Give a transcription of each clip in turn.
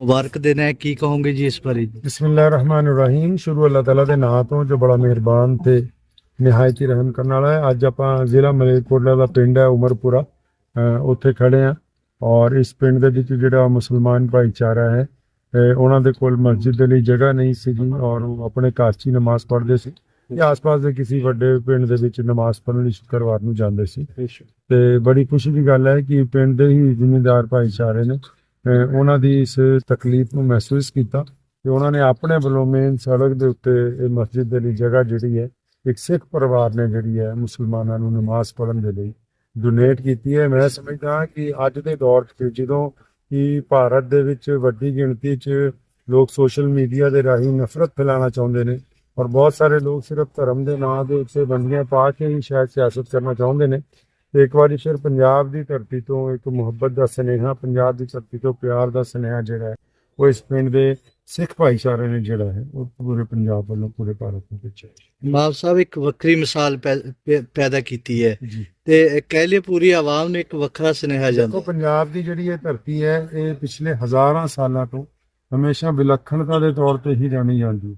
ਮੁਬਾਰਕ ਦਿਨ ਹੈ ਕੀ ਕਹੋਗੇ ਜੀ ਇਸ ਬਾਰੇ? ਬਿਸਮਿਲ੍ਲਾਹਿਰਰਹਿਮਾਨਿਰਰਹੀਮ। ਸ਼ੁਰੂ ਅੱਲਾਹ ਤਾਲਾ ਦੇ ਨਾਮ ਤੋਂ ਜੋ ਬੜਾ ਮਿਹਰਬਾਨ ਤੇ ਨਿਹਾਇਤ ਹੀ ਰਹਿਮ ਕਰਨ ਵਾਲਾ ਹੈ। ਅੱਜ ਆਪਾਂ ਜ਼ਿਲ੍ਹਾ ਮਲੇਰਕੋਟਲਾ ਦਾ ਪਿੰਡ ਹੈ ਉਮਰਪੁਰਾ। ਉੱਥੇ ਖੜੇ ਆ ਔਰ ਇਸ ਪਿੰਡ ਦੇ ਵਿੱਚ ਜਿਹੜਾ ਮੁਸਲਮਾਨ ਭਾਈਚਾਰਾ ਹੈ ਉਹਨਾਂ ਦੇ ਕੋਲ ਮਸਜਿਦ ਦੇ ਲਈ ਜਗ੍ਹਾ ਨਹੀਂ ਸੀਗੀ ਔਰ ਉਹ ਆਪਣੇ ਘਰ 'ਚ ਹੀ ਨਮਾਜ਼ ਪੜ੍ਹਦੇ ਸੀ ਜਾਂ ਆਸ-ਪਾਸ ਦੇ ਕਿਸੇ ਵੱਡੇ ਪਿੰਡ ਦੇ ਵਿੱਚ ਨਮਾਜ਼ ਪੜ੍ਹਨ ਲਈ ਸ਼ੁੱਕਰਵਾਰ ਨੂੰ ਜਾਂਦੇ ਸੀ। ਤੇ ਬੜੀ ਖੁਸ਼ੀ ਦੀ ਗੱਲ ਹੈ ਕਿ ਪਿੰਡ ਦੇ ਹੀ ਜ਼ਿਮੀਂਦਾਰ ਭਾਈਚਾਰੇ ਨੇ ਉਹਨਾਂ ਦੀ ਇਸ ਤਕਲੀਫ ਨੂੰ ਮਹਿਸੂਸ ਕੀਤਾ ਤੇ ਉਹਨਾਂ ਨੇ ਆਪਣੇ ਵੱਲੋਂ ਮੇਨ ਸੜਕ ਦੇ ਉੱਤੇ ਇਹ ਮਸਜਿਦ ਦੇ ਲਈ ਜਗ੍ਹਾ ਜਿਹੜੀ ਹੈ, ਇੱਕ ਸਿੱਖ ਪਰਿਵਾਰ ਨੇ ਜਿਹੜੀ ਹੈ ਮੁਸਲਮਾਨਾਂ ਨੂੰ ਨਮਾਜ਼ ਪੜ੍ਹਨ ਦੇ ਲਈ ਡੋਨੇਟ ਕੀਤੀ ਹੈ। ਮੈਂ ਸਮਝਦਾ ਕਿ ਅੱਜ ਦੇ ਦੌਰ 'ਚ ਜਦੋਂ ਕਿ ਭਾਰਤ ਦੇ ਵਿੱਚ ਵੱਡੀ ਗਿਣਤੀ 'ਚ ਲੋਕ ਸੋਸ਼ਲ ਮੀਡੀਆ ਦੇ ਰਾਹੀਂ ਨਫ਼ਰਤ ਫੈਲਾਉਣਾ ਚਾਹੁੰਦੇ ਨੇ ਔਰ ਬਹੁਤ ਸਾਰੇ ਲੋਕ ਸਿਰਫ ਧਰਮ ਦੇ ਨਾਂ ਦੇ ਉੱਤੇ ਬੰਦੀਆਂ ਪਾ ਕੇ ਹੀ ਸ਼ਾਇਦ ਸਿਆਸਤ ਕਰਨਾ ਚਾਹੁੰਦੇ ਨੇ ਤੇ ਇੱਕ ਵਾਰੀ ਫਿਰ ਪੰਜਾਬ ਦੀ ਧਰਤੀ ਤੋਂ ਇੱਕ ਮੁਹੱਬਤ ਦਾ ਸੁਨੇਹਾ ਪੰਜਾਬ ਦੀ ਧਰਤੀ ਤੋਂ ਪਿਆਰ ਦਾ ਸੁਨੇਹਾ ਜਿਹੜਾ ਹੈ ਉਹ ਇਸ ਪਿੰਡ ਦੇ ਸਿੱਖ ਭਾਈਚਾਰੇ ਨੇ ਜਿਹੜਾ ਹੈ ਉਹ ਪੂਰੇ ਪੰਜਾਬ ਵੱਲੋਂ ਪੂਰੇ ਭਾਰਤ ਨੂੰ ਭੇਜਿਆ ਮਾਬ ਸਾਹਿਬ ਇੱਕ ਵੱਖਰੀ ਮਿਸਾਲ ਪੈਦਾ ਕੀਤੀ ਹੈ ਤੇ ਕਹਿ ਲਈ ਪੂਰੀ ਆਵਾਮ ਨੂੰ ਇੱਕ ਵੱਖਰਾ ਸੁਨੇਹਾ ਦੇਖੋ ਜਾਂਦਾ ਪੰਜਾਬ ਦੀ ਜਿਹੜੀ ਇਹ ਧਰਤੀ ਹੈ ਇਹ ਪਿਛਲੇ ਹਜ਼ਾਰਾਂ ਸਾਲਾਂ ਤੋਂ ਹਮੇਸ਼ਾ ਵਿਲੱਖਣਤਾ ਦੇ ਤੌਰ ਤੇ ਹੀ ਜਾਣੀ ਜਾਂਦੀ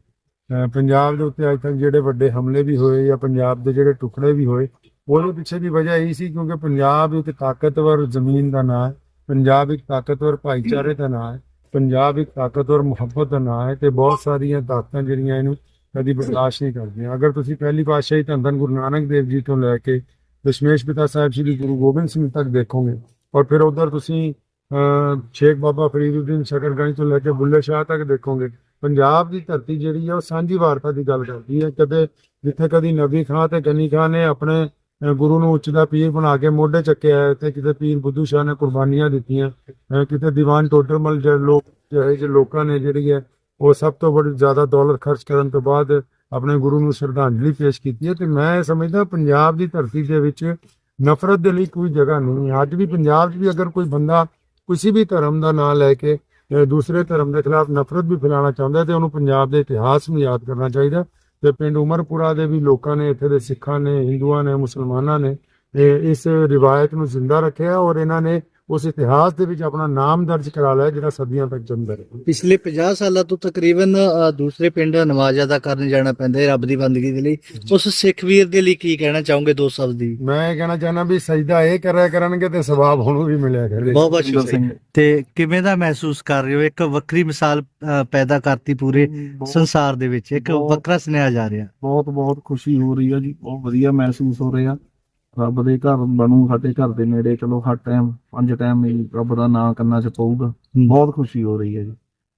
ਪੰਜਾਬ ਦੇ ਉੱਤੇ ਅੱਜ ਤੱਕ ਜਿਹੜੇ ਵੱਡੇ ਹਮਲੇ ਵੀ ਹੋਏ ਜਾਂ ਪੰਜਾਬ ਦੇ ਜਿਹੜੇ ਟੁਕੜੇ ਵੀ ਹੋਏ ਉਹਦੇ ਪਿੱਛੇ ਦੀ ਵਜ੍ਹਾ ਇਹੀ ਸੀ ਕਿਉਂਕਿ ਪੰਜਾਬ ਇੱਕ ਤਾਕਤਵਰ ਜ਼ਮੀਨ ਦਾ ਨਾਂ ਹੈ ਪੰਜਾਬ ਇੱਕ ਤਾਕਤਵਰ ਭਾਈਚਾਰੇ ਦਾ ਨਾਂ ਹੈ ਪੰਜਾਬ ਇੱਕ ਤਾਕਤਵਰ ਮੁਹੱਬਤ ਦਾ ਨਾਂ ਹੈ ਤੇ ਬਹੁਤ ਸਾਰੀਆਂ ਤਾਕਤਾਂ ਜਿਹੜੀਆਂ ਇਹਨੂੰ ਕਦੀ ਬਰਦਾਸ਼ਤ ਨਹੀਂ ਕਰਦੀਆਂ। ਅਗਰ ਤੁਸੀਂ ਪਹਿਲੀ ਪਾਤਸ਼ਾਹੀ ਧੰਨ ਧੰਨ ਗੁਰੂ ਨਾਨਕ ਦੇਵ ਜੀ ਤੋਂ ਲੈ ਕੇ ਦਸ਼ਮੇਸ਼ ਪਿਤਾ ਸਾਹਿਬ ਸ੍ਰੀ ਗੁਰੂ ਗੋਬਿੰਦ ਸਿੰਘ ਤੱਕ ਦੇਖੋਗੇ ਔਰ ਫਿਰ ਉਧਰ ਤੁਸੀਂ ਅਹ, ਸ਼ੇਖ ਬਾਬਾ ਫਰੀਦੁੱਦੀਨ ਸ਼ਕਰਗੰਜ ਤੋਂ ਲੈ ਕੇ ਬੁੱਲੇ ਸ਼ਾਹ ਤੱਕ ਦੇਖੋਗੇ। ਪੰਜਾਬ ਦੀ ਧਰਤੀ ਜਿਹੜੀ ਹੈ ਉਹ ਸਾਂਝੀ ਵਾਰਤਾ ਦੀ ਗੱਲ ਕਰਦੀ ਹੈ ਕਦੇ ਜਿੱਥੇ ਕਦੀ ਨਬੀ ਖਾਂ ਤੇ ਗਨੀ ਖਾਂ ਨੇ ਆਪਣੇ ਗੁਰੂ ਨੂੰ ਉੱਚ ਦਾ ਪੀਰ ਬਣਾ ਕੇ ਮੋਢੇ ਚੱਕਿਆ ਤੇ ਕਿਤੇ ਪੀਰ ਬੁੱਧੂ ਸ਼ਾਹ ਨੇ ਕੁਰਬਾਨੀਆਂ ਦਿੱਤੀਆਂ। ਕਿਤੇ ਦੀਵਾਨ ਟੋਡਰਮਲ ਜਿਹੜੇ ਲੋਕ ਜਿਹੜੇ ਜਿਹੇ ਲੋਕਾਂ ਨੇ ਜਿਹੜੀ ਹੈ, ਉਹ ਸਭ ਤੋਂ ਵੱਡੀ ਜ਼ਿਆਦਾ ਦੌਲਤ ਖਰਚ ਕਰਨ ਤੋਂ ਬਾਅਦ ਆਪਣੇ ਗੁਰੂ ਨੂੰ ਸ਼ਰਧਾਂਜਲੀ ਪੇਸ਼ ਕੀਤੀ ਹੈ। ਤੇ ਮੈਂ ਸਮਝਦਾ ਪੰਜਾਬ ਦੀ ਧਰਤੀ ਦੇ ਵਿੱਚ ਨਫ਼ਰਤ ਦੇ ਲਈ ਕੋਈ ਜਗ੍ਹਾ ਨਹੀਂ ਹੈ। ਅੱਜ ਵੀ ਪੰਜਾਬ 'ਚ ਵੀ ਅਗਰ ਕੋਈ ਬੰਦਾ ਕਿਸੇ ਵੀ ਧਰਮ ਦਾ ਨਾਂ ਲੈ ਕੇ ਦੂਸਰੇ ਧਰਮ ਦੇ ਖਿਲਾਫ ਨਫ਼ਰਤ ਵੀ ਫੈਲਾਉਣਾ ਚਾਹੁੰਦਾ ਹੈ, ਤੇ ਉਹਨੂੰ ਪੰਜਾਬ ਦੇ ਇਤਿਹਾਸ ਨੂੰ ਯਾਦ ਕਰਨਾ ਚਾਹੀਦਾ ਤੇ ਪਿੰਡ ਉਮਰਪੁਰਾ ਦੇ ਵੀ ਲੋਕਾਂ ਨੇ, ਇੱਥੇ ਦੇ ਸਿੱਖਾਂ ਨੇ, ਹਿੰਦੂਆਂ ਨੇ, ਮੁਸਲਮਾਨਾਂ ਨੇ, ਇਹ ਇਸ ਰਿਵਾਇਤ ਨੂੰ ਜ਼ਿੰਦਾ ਰੱਖਿਆ ਔਰ ਇਹਨਾਂ ਨੇ ਉਸ ਇਤਿਹਾਸ ਦੇ ਵਿੱਚ ਆਪਣਾ ਨਾਮ ਦਰਜ ਕਰਾ ਲਿਆ ਜਿਹੜਾ ਸਦੀਆਂ ਤੱਕ ਚੱਲਦਾ ਰਿਹਾ। ਪਿਛਲੇ 50 ਸਾਲਾਂ ਤੋਂ ਤਕਰੀਬਨ ਦੂਸਰੇ ਪਿੰਡ ਨਮਾਜ਼ ਅਦਾ ਕਰਨ ਜਾਣਾ ਪੈਂਦਾ ਹੈ ਰੱਬ ਦੀ ਬੰਦਗੀ ਦੇ ਲਈ। ਉਸ ਸਿੱਖ ਵੀਰ ਦੇ ਲਈ ਕੀ ਕਹਿਣਾ ਚਾਹੋਗੇ ਦੋ ਸ਼ਬਦ ਦੀ? ਮੈਂ ਇਹ ਕਹਿਣਾ ਚਾਹੁੰਦਾ ਵੀ ਸਜਦਾ ਇਹ ਕਰਿਆ ਕਰਨਗੇ ਤੇ ਸਵਾਬ ਉਹਨੂੰ ਵੀ ਮਿਲਿਆ ਕਰੇ। ਬਹੁਤ ਬਹੁਤ ਸ਼ੁਕਰੀਆ। ਤੇ ਕਿਵੇਂ ਦਾ ਮਹਿਸੂਸ ਕਰ ਰਹੇ ਹੋ? ਇੱਕ ਵੱਖਰੀ ਮਿਸਾਲ ਪੈਦਾ ਕਰਤੀ ਪੂਰੇ ਸੰਸਾਰ ਦੇ ਵਿੱਚ। ਇੱਕ ਵੱਖਰਾ ਸੁਨੇਹਾ ਜਾ ਰਿਹਾ। ਬਹੁਤ ਬਹੁਤ ਖੁਸ਼ੀ ਹੋ ਰਹੀ ਆ ਜੀ ਬਹੁਤ ਵਧੀਆ ਮਹਿਸੂਸ ਹੋ ਰਿਹਾ। ਰੱਬ ਦੇ ਘਰ ਬਣੂ ਸਾਡੇ ਘਰ ਦੇ ਨੇੜੇ ਚਲੋ ਹਰ ਟਾਈਮ ਪੰਜ ਟਾਈਮ ਹੀ ਰੱਬ ਦਾ ਨਾਮ ਕੰਨਾਂ 'ਚ ਪਊਗਾ। ਬਹੁਤ ਖੁਸ਼ੀ ਹੋ ਰਹੀ ਹੈ ਜੀ।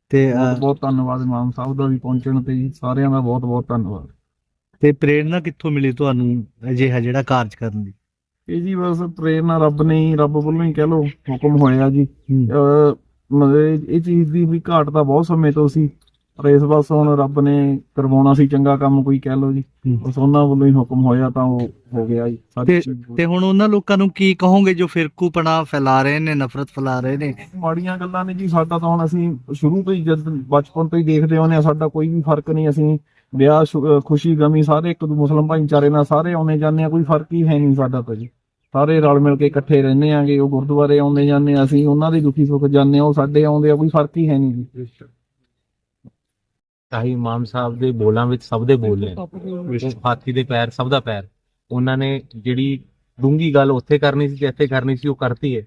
ਤੇ ਬਹੁਤ ਬਹੁਤ ਧੰਨਵਾਦ ਇਮਾਮ ਸਾਹਿਬ ਦਾ ਵੀ ਪਹੁੰਚਣ ਤੇ ਜੀ। ਸਾਰਿਆਂ ਦਾ ਬਹੁਤ ਬਹੁਤ ਧੰਨਵਾਦ। ਤੇ ਪ੍ਰੇਰਣਾ ਕਿੱਥੋਂ ਮਿਲੀ ਤੁਹਾਨੂੰ ਅਜਿਹਾ ਜਿਹੜਾ ਕਾਰਜ ਕਰਨ ਦੀ? ਇਹ ਜੀ ਬਸ ਪ੍ਰੇਰਨਾ ਰੱਬ ਨੇ ਹੀ ਰੱਬ ਵੱਲੋਂ ਹੀ ਕਹਿ ਲੋ ਹੁਕਮ ਹੋਇਆ ਜੀ। ਮਤਲਬ ਇਹ ਚੀਜ਼ ਦੀ ਵੀ ਘਾਟ ਤਾਂ ਬਹੁਤ ਸਮੇਂ ਤੋਂ ਸੀ। ਪਰ ਇਸ ਬਸ ਹੁਣ ਰੱਬ ਨੇ ਕਰਵਾਉਣਾ ਸੀ ਚੰਗਾ ਕੰਮ ਕੋਈ ਕਹਿ ਲੋ ਜੀ। ਬਸ ਉਹਨਾਂ ਵੱਲੋਂ ਹੀ ਹੁਕਮ ਹੋਇਆ ਤਾਂ ਉਹ ਹੋ ਗਿਆ ਜੀ। ਹੋ- ਤੇ ਹੁਣ ਉਹਨਾਂ ਲੋਕਾਂ ਨੂੰ ਕੀ ਕਹੋਗੇ ਜੋ ਫਿਰਕੂਪਣਾ ਫੈਲਾ ਰਹੇ ਨੇ ਨਫ਼ਰਤ ਫੈਲਾ ਰਹੇ ਨੇ? ਮਾੜੀਆਂ ਗੱਲਾਂ ਨੇ ਜੀ ਸਾਡਾ ਤਾਂ ਹੁਣ ਅਸੀਂ ਸ਼ੁਰੂ ਤੋਂ ਹੀ ਜਦ ਬਚਪਨ ਤੋਂ ਹੀ ਦੇਖਦੇ ਆਉਂਦੇ ਆ ਸਾਡਾ ਕੋਈ ਵੀ ਫ਼ਰਕ ਨਹੀਂ ਅਸੀਂ ਵਿਆਹ ਸ਼ੁ- ਅਹ ਖੁਸ਼ੀ ਗਮੀ ਸਾਰੇ ਇੱਕ ਦੂ ਮੁਸਲਮਾਨ ਭਾਈਚਾਰੇ ਨਾਲ ਸਾਰੇ ਆਉਣੇ ਜਾਂਦੇ ਆ ਕੋਈ ਫ਼ਰਕ ਹੀ ਹੈ ਨਹੀਂ ਸਾਡਾ ਤਾਂ ਜੀ। ਸਾਰੇ ਰਲ ਮਿਲ ਕੇ ਇਕੱਠੇ ਰਹਿੰਦੇ ਆਂਗੇ ਉਹ ਗੁਰਦੁਆਰੇ ਆਉਂਦੇ ਜਾਂਦੇ ਆ ਅਸੀਂ ਉਹਨਾਂ ਦੀ ਦੁਖੀ ਸੁੱਖ ਜਾਂਦੇ ਆ ਉਹ ਸਾਡੇ ਆਉਂਦੇ ਆ ਕੋਈ ਫ਼ਰਕ ਹੀ ਹੈ ਨਹੀਂ ਜੀ। ਸ਼ਾਹੀ ਇਮਾਮ ਸਾਹਿਬ ਦੇ ਬੋਲਾਂ ਵਿੱਚ ਸਭ ਦੇ ਬੋਲ ਨੇ। ਹਾਥੀ ਦੇ ਪੈਰ ਸਭ ਦਾ ਪੈਰ। ਉਹਨਾਂ ਨੇ ਜਿਹੜੀ ਡੂੰਗੀ ਗੱਲ ਉੱਥੇ ਕਰਨੀ ਸੀ ਇੱਥੇ ਕਰਨੀ ਸੀ ਉਹ ਕਰਤੀ ਹੈ।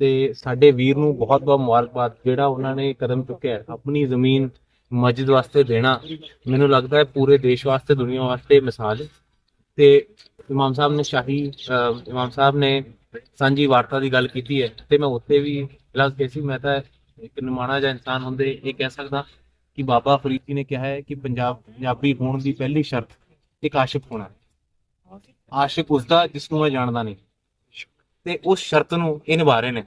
ਤੇ ਸਾਡੇ ਵੀਰ ਨੂੰ ਬਹੁਤ ਬਹੁਤ ਮੁਬਾਰਕਬਾਦ। ਜਿਹੜਾ ਉਹਨਾਂ ਨੇ ਕਦਮ ਚੁੱਕਿਆ ਆਪਣੀ ਜ਼ਮੀਨ ਮਸਜਿਦ ਵਾਸਤੇ ਦੇਣਾ ਮੈਨੂੰ ਲੱਗਦਾ ਹੈ ਪੂਰੇ ਦੇਸ਼ ਵਾਸਤੇ ਦੁਨੀਆ ਵਾਸਤੇ ਮਿਸਾਲ ਹੈ। ਤੇ ਇਮਾਮ ਸਾਹਿਬ ਨੇ ਸ਼ਾਹੀ ਇਮਾਮ ਸਾਹਿਬ ਨੇ ਸਾਂਝੀ ਵਾਰਤਾ ਦੀ ਗੱਲ ਕੀਤੀ ਹੈ। ਤੇ ਮੈਂ ਉੱਥੇ ਵੀ ਇਲਾਜ ਕੈਸੀ ਮੈਂ ਤਾਂ ਇੱਕ ਨਿਮਾਣਾ ਜਿਹਾ ਇਨਸਾਨ ਹੁੰਦੇ ਇਹ ਕਹਿ ਸਕਦਾ। ਕਿ ਬਾਬਾ ਫਰੀਦ ਜੀ ਨੇ ਕਿਹਾ ਹੈ ਕਿ ਪੰਜਾਬ, ਪੰਜਾਬੀ ਹੋਣ ਦੀ ਪਹਿਲੀ ਸ਼ਰਤ ਇੱਕ ਆਸ਼ਿਕ ਹੋਣਾ। ਹੈ ਆਸ਼ਿਕ ਉਸਦਾ ਜਿਸ ਨੂੰ ਮੈਂ ਜਾਣਦਾ ਨਹੀਂ। ਤੇ ਉਸ ਸ਼ਰਤ ਨੂੰ ਇਹ ਨਿਭਾ ਰਹੇ ਨੇ।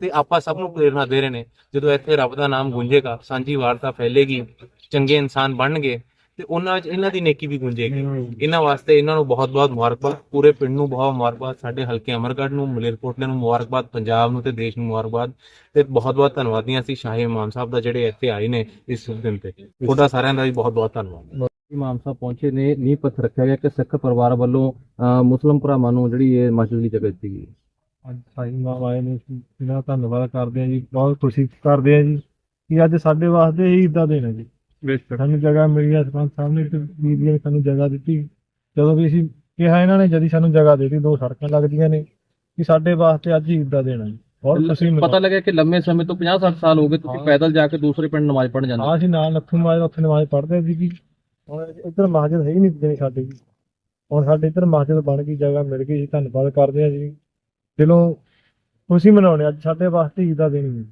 ਤੇ ਆਪਾਂ ਸਭ ਨੂੰ ਪ੍ਰੇਰਣਾ ਦੇ ਰਹੇ ਨੇ। ਜਦੋਂ ਇੱਥੇ ਰੱਬ ਦਾ ਨਾਮ ਗੂੰਜੇਗਾ, ਸਾਂਝੀ ਵਾਰਤਾ ਫੈਲੇਗੀ, ਚੰਗੇ ਇਨਸਾਨ ਬਣਨਗੇ ਤੇ ਉਹਨਾਂ ਵਿੱਚ ਇਹਨਾਂ ਦੀ ਨੇਕੀ ਵੀ ਗੂੰਜੇਗੀ ਇਹਨਾਂ ਵਾਸਤੇ ਇਹਨਾਂ ਨੂੰ ਬਹੁਤ-ਬਹੁਤ ਮੁਬਾਰਕਬਾਦ। ਪੂਰੇ ਪਿੰਡ ਨੂੰ ਬਹੁਤ ਮੁਬਾਰਕਬਾਦ। ਸਾਡੇ ਹਲਕੇ ਅਮਰਗੜ੍ਹ ਨੂੰ ਮਲੇਰਕੋਟਲੇ ਨੂੰ ਮੁਬਾਰਕਬਾਦ। ਪੰਜਾਬ ਨੂੰ ਤੇ ਦੇਸ਼ ਨੂੰ ਮੁਬਾਰਕਬਾਦ। ਤੇ ਬਹੁਤ-ਬਹੁਤ ਧੰਨਵਾਦੀਆਂ ਸੀ ਸ਼ਾਹੀ ਇਮਾਮ ਸਾਹਿਬ ਦਾ ਜਿਹੜੇ ਇੱਥੇ ਆਏ ਨੇ ਇਸ ਸ਼ੁਭ ਦਿਨ ਤੇ। ਤੁਹਾਡਾ ਸਾਰਿਆਂ ਦਾ ਵੀ ਬਹੁਤ-ਬਹੁਤ ਧੰਨਵਾਦ। ਇਮਾਮ ਸਾਹਿਬ ਪਹੁੰਚੇ ਨੇ। ਨੀਂਹ ਪੱਥਰ ਰੱਖਿਆ ਗਿਆ ਕਿ ਸਿੱਖ ਪਰਿਵਾਰ ਵੱਲੋਂ ਮੁਸਲਿਮ ਭਰਾਵਾਂ ਨੂੰ ਜਿਹੜੀ ਇਹ ਮਸਜਿਦ ਦੀ ਜਗ੍ਹਾ ਦਿੱਤੀ ਗਈ। ਅੱਜ ਸਾਈਂ ਬਾਬਾ ਆਏ ਨੇ। ਇਹਨਾਂ ਦਾ ਧੰਨਵਾਦ ਕਰਦੇ ਹਾਂ ਜੀ। ਬਹੁਤ ਖੁਸ਼ੀ ਕਰਦੇ ਹਾਂ ਜੀ ਕਿ ਅੱਜ ਸਾਡੇ ਵਾਸਤੇ ਹੀ ਇਦਾਂ ਦੇਣਾ ਜੀ। ਸਾਨੂੰ ਜਗ੍ਹਾ ਮਿਲੀ ਹੈ ਸਰਪੰਚ ਸਾਹਿਬ ਨੇ ਤੇ ਬੀਬੀਆਂ ਨੇ ਸਾਨੂੰ ਜਗ੍ਹਾ ਦਿੱਤੀ। ਜਦੋਂ ਵੀ ਅਸੀਂ ਕਿਹਾ ਇਹਨਾਂ ਨੇ ਜਦੀ ਸਾਨੂੰ ਜਗ੍ਹਾ ਦੇ ਦਿੱਤੀ ਦੋ ਸੜਕਾਂ ਲੱਗਦੀਆਂ ਨੇ ਕਿ ਸਾਡੇ ਵਾਸਤੇ ਅੱਜ ਹੀ ਇਦਾਂ ਦੇਣਾ ਜੀ। ਬਹੁਤ ਖੁਸ਼ੀ ਪਤਾ ਲੱਗਿਆ ਕਿ ਲੰਮੇ ਸਮੇਂ ਤੋਂ 50 60 ਸਾਲ ਹੋ ਗਏ ਤੁਸੀਂ। ਪੈਦਲ ਜਾ ਕੇ ਦੂਸਰੇ ਪਿੰਡ ਨਮਾਜ਼ ਪੜ੍ਹਨ ਜਾਂਦੇ ਹਾਂ। ਅਸੀਂ ਨਾਲ ਨੱਥੂ ਮਾਜ ਉੱਥੇ ਨਮਾਜ਼ ਪੜ੍ਹਦੇ ਸੀ ਜੀ। ਹੁਣ ਇੱਧਰ ਮਸਜਿਦ ਹੈ ਹੀ ਨਹੀਂ ਦੇਣੀ ਸਾਡੀ ਜੀ ਹੁਣ ਸਾਡੇ ਇੱਧਰ ਮਸਜਿਦ ਬਣ ਗਈ ਜਗ੍ਹਾ ਮਿਲ ਗਈ ਜੀ ਧੰਨਵਾਦ ਕਰਦੇ ਹਾਂ ਜੀ। ਦਿਲੋਂ ਖੁਸ਼ੀ ਮਨਾਉਣੇ ਅੱਜ ਸਾਡੇ ਵਾਸਤੇ ਇਦਾਂ ਦੇਣੀ ਹੈ।